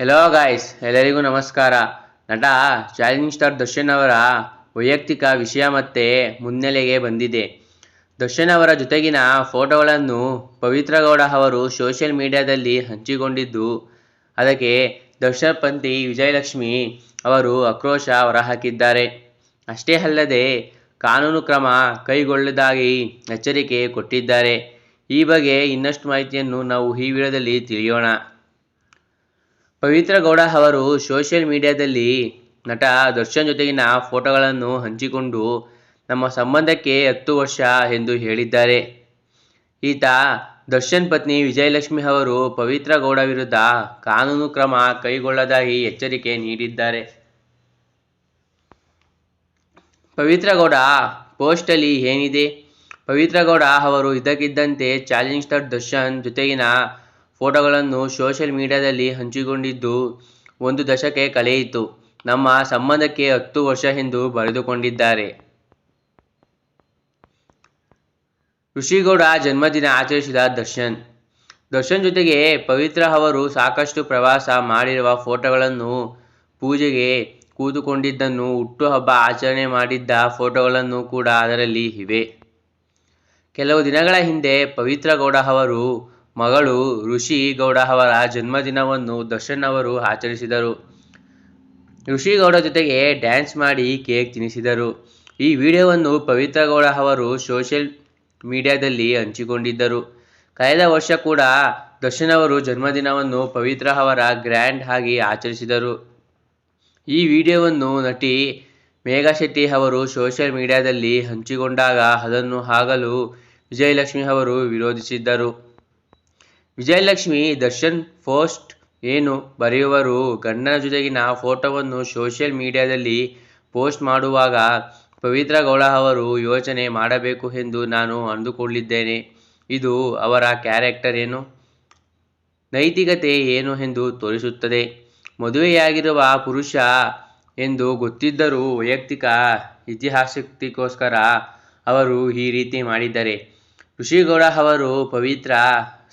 Hello guys ಎಲ್ಲರಿಗೂ ನಮಸ್ಕಾರ. ನಟ ಚಾಲೆಂಜಿಂಗ್ ಸ್ಟಾರ್ ದರ್ಶನ್ ಅವರ ವೈಯಕ್ತಿಕ ವಿಷಯ ಮತ್ತೆ ಮುನ್ನೆಲೆಗೆ ಬಂದಿದೆ. ದರ್ಶನ್ ಅವರ ಜೊತೆಗಿನ ಫೋಟೋಗಳನ್ನು ಪವಿತ್ರ ಗೌಡ ಅವರು ಸೋಷಿಯಲ್ ಮೀಡಿಯಾದಲ್ಲಿ ಹಂಚಿಕೊಂಡಿದ್ದು, ಅದಕ್ಕೆ ದರ್ಶನ್ ಪಂಥಿ ವಿಜಯಲಕ್ಷ್ಮಿ ಅವರು ಆಕ್ರೋಶ ಹೊರಹಾಕಿದ್ದಾರೆ. ಅಷ್ಟೇ ಅಲ್ಲದೆ, ಕಾನೂನು ಕ್ರಮ ಕೈಗೊಳ್ಳದಾಗಿ ಎಚ್ಚರಿಕೆ ಕೊಟ್ಟಿದ್ದಾರೆ. ಈ ಬಗ್ಗೆ ಇನ್ನಷ್ಟು ಮಾಹಿತಿಯನ್ನು ನಾವು ಈ ವಿಡಿಯೋದಲ್ಲಿ ತಿಳಿಯೋಣ. ಪವಿತ್ರ ಗೌಡ ಅವರು ಸೋಷಿಯಲ್ ಮೀಡಿಯಾದಲ್ಲಿ ನಟ ದರ್ಶನ್ ಜೊತೆಗಿನ ಫೋಟೋಗಳನ್ನು ಹಂಚಿಕೊಂಡು ನಮ್ಮ ಸಂಬಂಧಕ್ಕೆ ಹತ್ತು ವರ್ಷ ಎಂದು ಹೇಳಿದ್ದಾರೆ. ಈತ ದರ್ಶನ್ ಪತ್ನಿ ವಿಜಯಲಕ್ಷ್ಮಿ ಅವರು ಪವಿತ್ರ ಗೌಡ ವಿರುದ್ಧ ಕಾನೂನು ಕ್ರಮ ಕೈಗೊಳ್ಳದಾಗಿ ಎಚ್ಚರಿಕೆ ನೀಡಿದ್ದಾರೆ. ಪವಿತ್ರ ಗೌಡ ಪೋಸ್ಟಲ್ಲಿ ಏನಿದೆ? ಪವಿತ್ರ ಗೌಡ ಅವರು ಇದಕ್ಕಿದ್ದಂತೆ ಚಾಲೆಂಜ್ ಸ್ಟಾರ್ ದರ್ಶನ್ ಜೊತೆಗಿನ ಫೋಟೋಗಳನ್ನು ಸೋಷಿಯಲ್ ಮೀಡಿಯಾದಲ್ಲಿ ಹಂಚಿಕೊಂಡಿದ್ದು ಒಂದು ದಶಕೆ ಕಳೆಯಿತು. ನಮ್ಮ ಸಂಬಂಧಕ್ಕೆ ಹತ್ತು ವರ್ಷ ಎಂದು ಬರೆದುಕೊಂಡಿದ್ದಾರೆ. ಋಷಿಗೌಡ ಜನ್ಮದಿನ ಆಚರಿಸಿದ ದರ್ಶನ್. ದರ್ಶನ್ ಜೊತೆಗೆ ಪವಿತ್ರ ಅವರು ಸಾಕಷ್ಟು ಪ್ರವಾಸ ಮಾಡಿರುವ ಫೋಟೋಗಳನ್ನು ಪೂಜೆಗೆ ಕೂತುಕೊಂಡಿದ್ದನ್ನು ಹುಟ್ಟುಹಬ್ಬ ಆಚರಣೆ ಮಾಡಿದ್ದ ಫೋಟೋಗಳನ್ನು ಕೂಡ ಅದರಲ್ಲಿ ಇವೆ. ಕೆಲವು ದಿನಗಳ ಹಿಂದೆ ಪವಿತ್ರ ಗೌಡ ಅವರು ಮಗಳು ಋಷಿ ಗೌಡ ಅವರ ಜನ್ಮದಿನವನ್ನು ದರ್ಶನ್ ಅವರು ಆಚರಿಸಿದರು. ಋಷಿ ಗೌಡ ಜೊತೆಗೆ ಡ್ಯಾನ್ಸ್ ಮಾಡಿ ಕೇಕ್ ತಿನ್ನಿಸಿದರು. ಈ ವಿಡಿಯೋವನ್ನು ಪವಿತ್ರ ಗೌಡ ಅವರು ಸೋಷಿಯಲ್ ಮೀಡಿಯಾದಲ್ಲಿ ಹಂಚಿಕೊಂಡಿದ್ದರು. ಕಳೆದ ವರ್ಷ ಕೂಡ ದರ್ಶನ್ ಅವರು ಜನ್ಮದಿನವನ್ನು ಪವಿತ್ರ ಅವರ ಗ್ರ್ಯಾಂಡ್ ಆಗಿ ಆಚರಿಸಿದರು. ಈ ವಿಡಿಯೋವನ್ನು ನಟಿ ಮೇಘಾ ಶೆಟ್ಟಿ ಅವರು ಸೋಷಿಯಲ್ ಮೀಡಿಯಾದಲ್ಲಿ ಹಂಚಿಕೊಂಡಾಗ ಅದನ್ನು ಆಗಲು ವಿಜಯಲಕ್ಷ್ಮಿ ಅವರು ವಿರೋಧಿಸಿದ್ದರು. ವಿಜಯಲಕ್ಷ್ಮಿ ದರ್ಶನ್ ಪೋಸ್ಟ್ ಏನು ಬರೆಯುವರು. ಗಂಡನ ಜೊತೆಗಿನ ಫೋಟೋವನ್ನು ಸೋಷಿಯಲ್ ಮೀಡಿಯಾದಲ್ಲಿ ಪೋಸ್ಟ್ ಮಾಡುವಾಗ ಪವಿತ್ರ ಗೌಡ ಅವರು ಯೋಚನೆ ಮಾಡಬೇಕು ಎಂದು ನಾನು ಅಂದುಕೊಂಡಿದ್ದೇನೆ. ಇದು ಅವರ ಕ್ಯಾರೆಕ್ಟರ್ ಏನು? ನೈತಿಕತೆ ಏನು ಎಂದು ತೋರಿಸುತ್ತದೆ. ಮದುವೆಯಾಗಿರುವ ಪುರುಷ ಎಂದು ಗೊತ್ತಿದ್ದರೂ ವೈಯಕ್ತಿಕ ಇತಿಹಾಸಕ್ತಿಗೋಸ್ಕರ ಅವರು ಈ ರೀತಿ ಮಾಡಿದ್ದಾರೆ. ಋಷಿಗೌಡ ಅವರು ಪವಿತ್ರ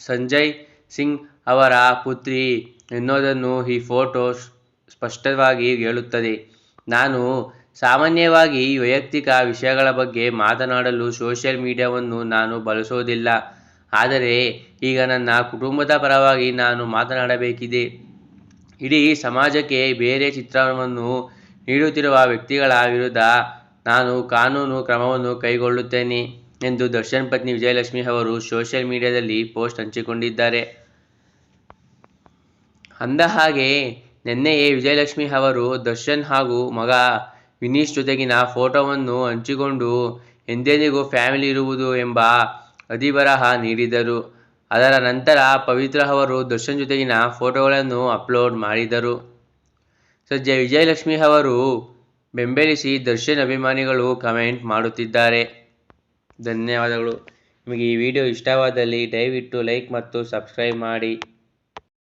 ಸಂಜಯ್ ಸಿಂಗ್ ಅವರ ಪುತ್ರಿ ಎನ್ನುವುದನ್ನು ಈ ಫೋಟೋ ಸ್ಪಷ್ಟವಾಗಿ ಹೇಳುತ್ತದೆ. ನಾನು ಸಾಮಾನ್ಯವಾಗಿ ವೈಯಕ್ತಿಕ ವಿಷಯಗಳ ಬಗ್ಗೆ ಮಾತನಾಡಲು ಸೋಷಿಯಲ್ ಮೀಡಿಯಾವನ್ನು ನಾನು ಬಳಸೋದಿಲ್ಲ. ಆದರೆ ಈಗ ನನ್ನ ಕುಟುಂಬದ ಪರವಾಗಿ ನಾನು ಮಾತನಾಡಬೇಕಿದೆ. ಇಡೀ ಸಮಾಜಕ್ಕೆ ಬೇರೆ ಚಿತ್ರವನ್ನು ನೀಡುತ್ತಿರುವ ವ್ಯಕ್ತಿಗಳ ವಿರುದ್ಧ ನಾನು ಕಾನೂನು ಕ್ರಮವನ್ನು ಕೈಗೊಳ್ಳುತ್ತೇನೆ. ಎಂದು ದರ್ಶನ್ ಪತ್ನಿ ವಿಜಯಲಕ್ಷ್ಮಿ ಅವರು ಸೋಷಿಯಲ್ ಮೀಡಿಯಾದಲ್ಲಿ ಪೋಸ್ಟ್ ಹಂಚಿಕೊಂಡಿದ್ದಾರೆ. ಅಂದ ಹಾಗೆ, ನಿನ್ನೆಯೇ ವಿಜಯಲಕ್ಷ್ಮಿ ಅವರು ದರ್ಶನ್ ಹಾಗೂ ಮಗ ವಿನೀಶ್ ಜೊತೆಗಿನ ಫೋಟೋವನ್ನು ಹಂಚಿಕೊಂಡು, ಎಂದೆಂದಿಗೂ ಫ್ಯಾಮಿಲಿ ಇರುವುದು ಎಂಬ ಅಧಿಬರಹ ನೀಡಿದರು. ಅದರ ನಂತರ ಪವಿತ್ರ ಅವರು ದರ್ಶನ್ ಜೊತೆಗಿನ ಫೋಟೋಗಳನ್ನು ಅಪ್ಲೋಡ್ ಮಾಡಿದರು. ಸದ್ಯ ವಿಜಯಲಕ್ಷ್ಮಿ ಅವರು ಬೆಂಬಲಿಸಿ ದರ್ಶನ್ ಅಭಿಮಾನಿಗಳು ಕಮೆಂಟ್ ಮಾಡುತ್ತಿದ್ದಾರೆ. ಧನ್ಯವಾದಗಳು. ನಿಮಗೆ ಈ ವಿಡಿಯೋ ಇಷ್ಟವಾದಲ್ಲಿ ದಯವಿಟ್ಟು ಲೈಕ್ ಮತ್ತು ಸಬ್ಸ್ಕ್ರೈಬ್ ಮಾಡಿ.